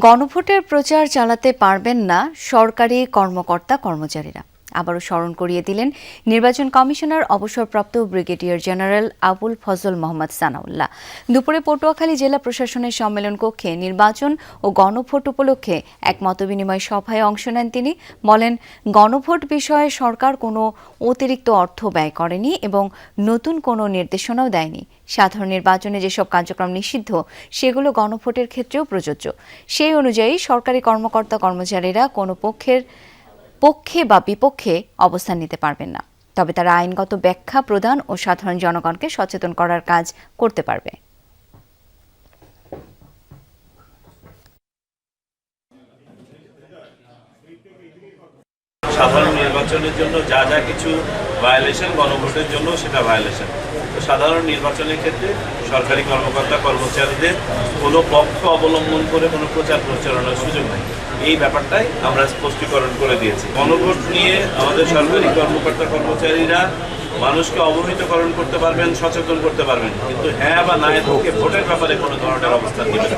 গণভোটের প্রচার চালাতে পারবেন না সরকারি কর্মকর্তা কর্মচারীরা আবারও স্মরণ করিয়ে দিলেন নির্বাচন কমিশনার, অবসরপ্রাপ্ত ব্রিগেডিয়ার জেনারেল আবুল ফজল মোহাম্মদ সানাউল্লাহ। দুপুরে পটুয়াখালী জেলা প্রশাসনের সম্মেলন কক্ষে নির্বাচন ও গণভোট উপলক্ষে এক মতবিনিময় সভায় অংশ নেন তিনি। বলেন, গণভোট বিষয়ে সরকার কোনো অতিরিক্ত অর্থ ব্যয় করেনি এবং নতুন কোনো নির্দেশনাও দেয়নি। সাধারণ নির্বাচনে যেসব কার্যক্রম নিষিদ্ধ, সেগুলো গণভোটের ক্ষেত্রেও প্রযোজ্য। সেই অনুযায়ী সরকারি কর্মকর্তা কর্মচারীরা কোনো পক্ষের পক্ষে বা বিপক্ষে অবস্থান নিতে পারবেন না। তবে তারা আইনগত ব্যাখ্যা প্রদান ও সাধারণ জনগণকে সচেতন করার কাজ করতে পারবে। সাধারণ নির্বাচনের জন্য যা যা কিছু ভায়োলেশন গণভোটের জন্য সেটা ভায়োলেশন তো সাধারণ নির্বাচনের ক্ষেত্রে সরকারি কর্মকর্তা, কর্মচারীদের কোনো পক্ষ অবলম্বন করে কোনো প্রচার প্রচারণার সুযোগ নেই। এই ব্যাপারটাই আমরা স্পষ্টীকরণ করে দিয়েছি। গণভোট নিয়ে আমাদের সরকারি কর্মকর্তা, কর্মচারীরা মানুষকে অবহিতকরণ করতে পারবেন, সচেতন করতে পারবেন। কিন্তু হ্যাঁ বা না এর ভোটের ব্যাপারে কোনো ধরনের অবস্থান নেবেন